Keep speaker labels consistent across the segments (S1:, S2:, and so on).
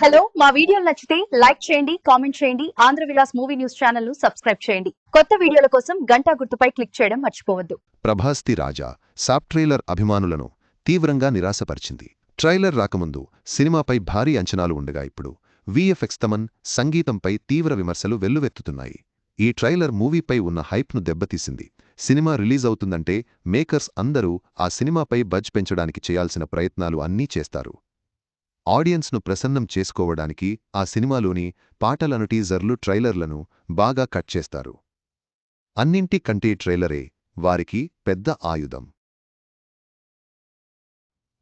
S1: Hello మా వీడియోలు నచ్చితే లైక్ చేయండి కామెంట్ చేయండి ఆంధ్ర విలాస్ మూవీ న్యూస్ ఛానల్ను సబ్స్క్రైబ్ చేయండి. కొత్త వీడియోల కోసం గంటా గుర్తుపై క్లిక్ చేయడం మర్చిపోవద్దు.
S2: ప్రభాస్తి రాజా సాప్ ట్రైలర్ అభిమానులను తీవ్రంగా నిరాశపరిచింది. ట్రైలర్ రాకముందు సినిమాపై భారీ అంచనాలు ఉండగా ఇప్పుడు విఎఫ్ఎక్స్ తమన్ సంగీతంపై తీవ్ర విమర్శలు వెల్లువెత్తుతున్నాయి. ఈ ట్రైలర్ మూవీపై ఉన్న హైప్ను దెబ్బతీసింది. సినిమా రిలీజ్ అవుతుందంటే మేకర్స్ అందరూ ఆ సినిమాపై బజ్ పెంచడానికి చేయాల్సిన ప్రయత్నాలు అన్నీ చేస్తారు. ఆడియన్స్ను ప్రసన్నం చేసుకోవడానికి ఆ సినిమాలోని పాటలను టీజర్లు ట్రైలర్లను బాగా కట్ చేస్తారు. అన్నింటి కంటే ట్రైలరే వారికి పెద్ద ఆయుధం.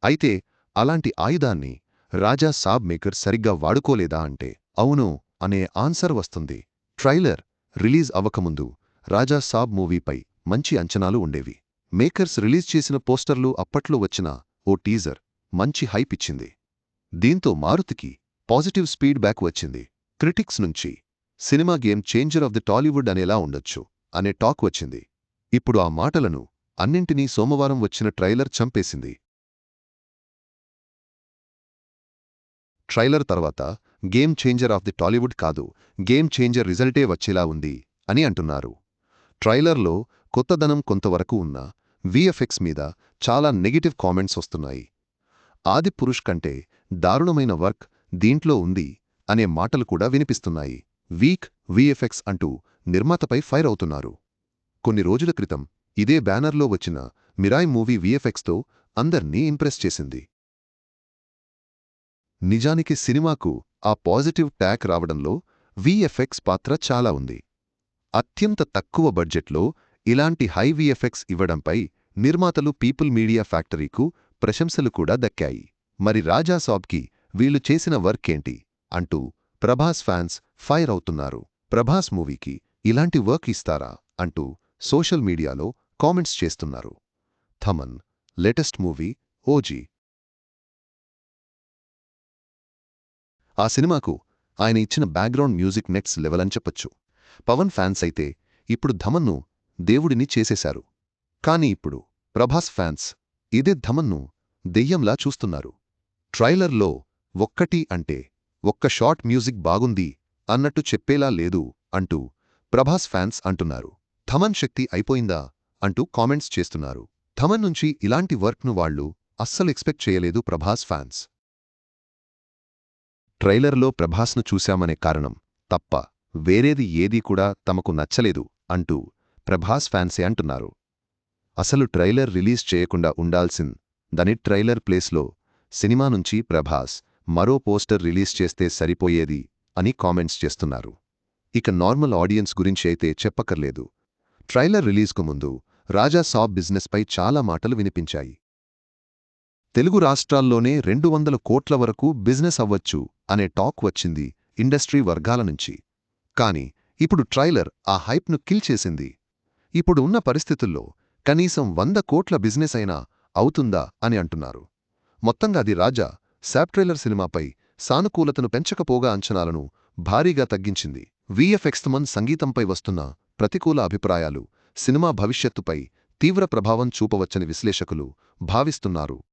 S2: అయితే అలాంటి ఆయుధాన్ని రాజా సాబ్ మేకర్ సరిగ్గా వాడుకోలేదా అంటే అవును అనే ఆన్సర్ వస్తుంది. ట్రైలర్ రిలీజ్ అవ్వకముందు రాజా సాబ్ మూవీపై మంచి అంచనాలు ఉండేవి. మేకర్స్ రిలీజ్ చేసిన పోస్టర్లు అప్పట్లో వచ్చిన ఓ టీజర్ మంచి హైప్ ఇచ్చింది. దీంతో మారుతికి పాజిటివ్ స్పీడ్ బ్యాక్ వచ్చింది. క్రిటిక్స్ నుంచి cinema game changer of the Tollywood అనేలా ఉండొచ్చు అనే టాక్ వచ్చింది. ఇప్పుడు ఆ మాటలను అన్నింటినీ సోమవారం వచ్చిన ట్రైలర్ చంపేసింది. ట్రైలర్ తర్వాత game changer of the Tollywood కాదు గేమ్ చేంజర్ రిజల్టే వచ్చేలా ఉంది అని అంటున్నారు. ట్రైలర్లో కొత్తదనం కొంతవరకు ఉన్నా విఎఫ్ఎక్స్ మీద చాలా నెగిటివ్ కామెంట్స్ వస్తున్నాయి. ఆది పురుష్ కంటే దారుణమైన వర్క్ దీంట్లో ఉంది అనే మాటలు కూడా వినిపిస్తున్నాయి. వీక్ విఎఫ్ఎక్స్ అంటూ నిర్మాతపై ఫైర్ అవుతున్నారు. కొన్ని రోజుల క్రితం ఇదే బ్యానర్లో వచ్చిన మిరాయ్ మూవీ విఎఫ్ఎక్స్తో అందర్నీ ఇంప్రెస్ చేసింది. నిజానికి సినిమాకు ఆ పాజిటివ్ ట్యాక్ రావడంలో విఎఫ్ఎక్స్ పాత్ర చాలా ఉంది. అత్యంత తక్కువ బడ్జెట్లో ఇలాంటి హై విఎఫ్ఎక్స్ ఇవ్వడంపై నిర్మాతలు పీపుల్ మీడియా ఫ్యాక్టరీకు ప్రశంసలు కూడా దక్కాయి. మరి రాజా సాబ్కి వీళ్ళు చేసిన వర్కేంటి? అంటూ ప్రభాస్ ఫ్యాన్స్ ఫైర్ అవుతున్నారు. ప్రభాస్ మూవీకి ఇలాంటి వర్క్ ఇస్తారా? అంటూ సోషల్ మీడియాలో కామెంట్స్ చేస్తున్నారు. Thaman latest movie OG. ఆ సినిమాకు ఆయన ఇచ్చిన బ్యాక్గ్రౌండ్ మ్యూజిక్ నెక్స్ట్ లెవెల్ అని చెప్పొచ్చు. పవన్ ఫ్యాన్స్ అయితే ఇప్పుడు ధమన్ను దేవుడిని చేసేశారు. కాని ఇప్పుడు ప్రభాస్ ఫ్యాన్స్ ఇదే ధమన్ను దెయ్యంలా చూస్తున్నారు. ట్రైలర్లో ఒక్కటి అంటే ఒక్క షార్ట్ మ్యూజిక్ బాగుంది అన్నట్టు చెప్పేలా లేదు అంటూ ప్రభాస్ ఫ్యాన్స్ అంటున్నారు. థమన్ శక్తి అయిపోయిందా అంటూ కామెంట్స్ చేస్తున్నారు. థమన్ నుంచి ఇలాంటి వర్క్ను వాళ్ళు అస్సలు ఎక్స్పెక్ట్ చేయలేదు ప్రభాస్ ఫ్యాన్స్. ట్రైలర్లో ప్రభాస్ను చూశామనే కారణం తప్ప వేరేది ఏదీ కూడా తమకు నచ్చలేదు అంటూ ప్రభాస్ ఫ్యాన్సే అంటున్నారు. అసలు ట్రైలర్ రిలీజ్ చేయకుండా ఉండాల్సిందని ట్రైలర్ ప్లేస్లో సినిమా నుంచి ప్రభాస్ మరో పోస్టర్ రిలీజ్ చేస్తే సరిపోయేది అని కామెంట్స్ చేస్తున్నారు. ఇక నార్మల్ ఆడియన్స్ గురించి అయితే చెప్పక్కర్లేదు. ట్రైలర్ రిలీజ్కు ముందు రాజా సాబ్ బిజినెస్పై చాలా మాటలు వినిపించాయి. తెలుగు రాష్ట్రాల్లోనే రెండు వందల కోట్ల వరకు బిజినెస్ అవ్వచ్చు అనే టాక్ వచ్చింది ఇండస్ట్రీ వర్గాల నుంచి. కాని ఇప్పుడు ట్రైలర్ ఆ హైప్ను కిల్ చేసింది. ఇప్పుడు ఉన్న పరిస్థితుల్లో కనీసం వంద కోట్ల బిజినెస్ అయినా అవుతుందా అని అంటున్నారు. మొత్తంగా అది రాజా సాప్ట్రైలర్ సినిమాపై సానుకూలతను పెంచకపోగా అంచనాలను భారీగా తగ్గించింది. విఎఫ్ఎక్స్ మన్ సంగీతంపై వస్తున్న ప్రతికూల అభిప్రాయాలు సినిమా భవిష్యత్తుపై తీవ్ర ప్రభావం చూపవచ్చని విశ్లేషకులు భావిస్తున్నారు.